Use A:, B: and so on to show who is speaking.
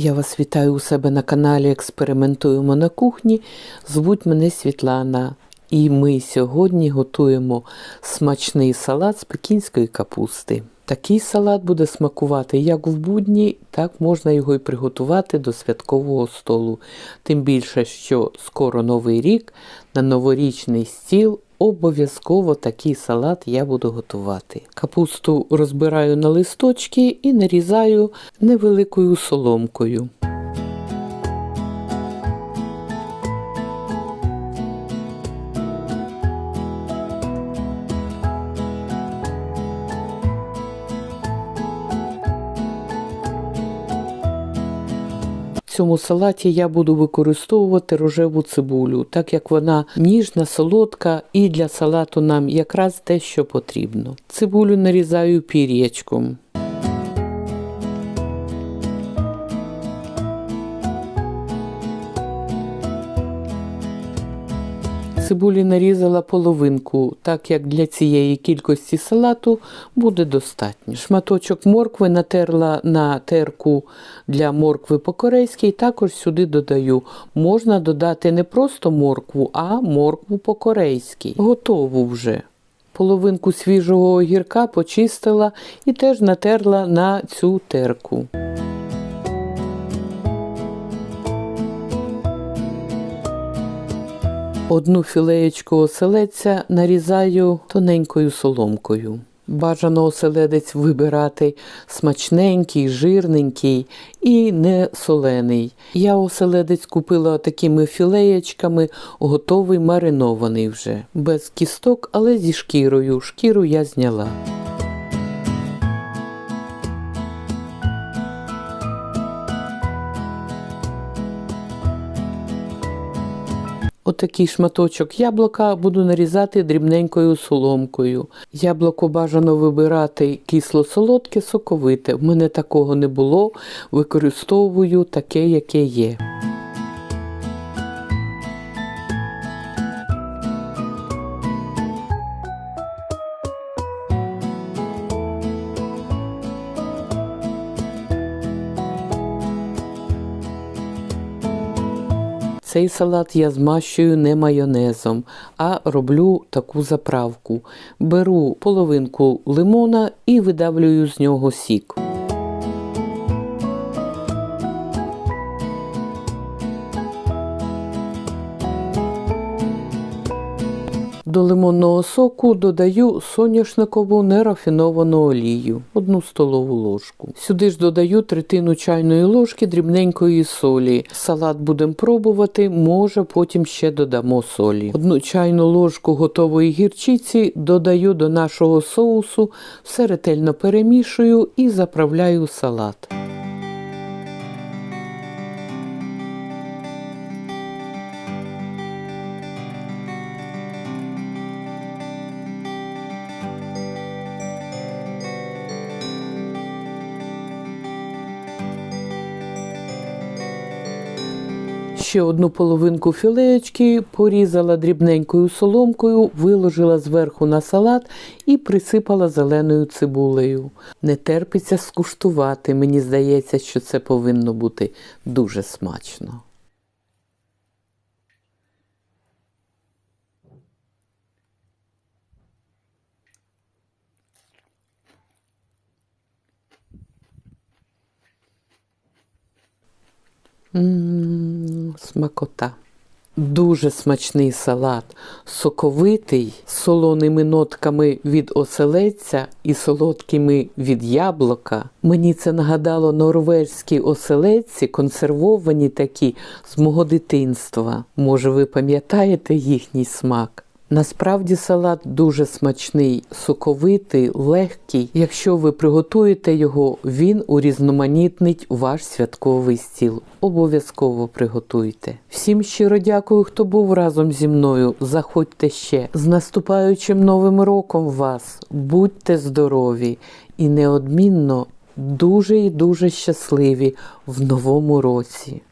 A: Я вас вітаю у себе на каналі Експериментуємо на кухні. Звуть мене Світлана. І ми сьогодні готуємо смачний салат з пекінської капусти. Такий салат буде смакувати як в будні, так можна його і приготувати до святкового столу. Тим більше, що скоро новий рік на новорічний стіл обов'язково такий салат я буду готувати. Капусту розбираю на листочки і нарізаю невеликою соломкою. Цьому салаті я буду використовувати рожеву цибулю, так як вона ніжна, солодка і для салату нам якраз те, що потрібно. Цибулю нарізаю пір'ячком. Цибулі нарізала половинку, так як для цієї кількості салату буде достатньо. Шматочок моркви натерла на терку для моркви по-корейськи, і також сюди додаю. Можна додати не просто моркву, а моркву по-корейськи. Готову вже. Половинку свіжого огірка почистила і теж натерла на цю терку. Одну філеєчку оселедця нарізаю тоненькою соломкою. Бажано оселедець вибирати смачненький, жирненький і не солений. Я оселедець купила такими філеєчками, готовий маринований вже, без кісток, але зі шкірою. Шкіру я зняла. Отакий шматочок яблука буду нарізати дрібненькою соломкою. Яблуко бажано вибирати кисло-солодке, соковите. В мене такого не було. Використовую таке, яке є. Цей салат я змащую не майонезом, а роблю таку заправку. Беру половинку лимона і видавлюю з нього сік. До лимонного соку додаю соняшникову нерафіновану олію, одну столову ложку. Сюди ж додаю третину чайної ложки дрібненької солі. Салат будемо пробувати, може потім ще додамо солі. Одну чайну ложку готової гірчиці додаю до нашого соусу, все ретельно перемішую і заправляю салат. Ще одну половинку філеєчки порізала дрібненькою соломкою, виложила зверху на салат і присипала зеленою цибулею. Не терпиться скуштувати. Мені здається, що це повинно бути дуже смачно. Ммм, смакота. Дуже смачний салат, соковитий, з солоними нотками від оселедця і солодкими від яблука. Мені це нагадало норвезькі оселедці, консервовані такі з мого дитинства. Може, ви пам'ятаєте їхній смак? Насправді салат дуже смачний, соковитий, легкий. Якщо ви приготуєте його, він урізноманітнить ваш святковий стіл. Обов'язково приготуйте. Всім щиро дякую, хто був разом зі мною. Заходьте ще. З наступаючим новим роком вас. Будьте здорові і неодмінно дуже і дуже щасливі в новому році.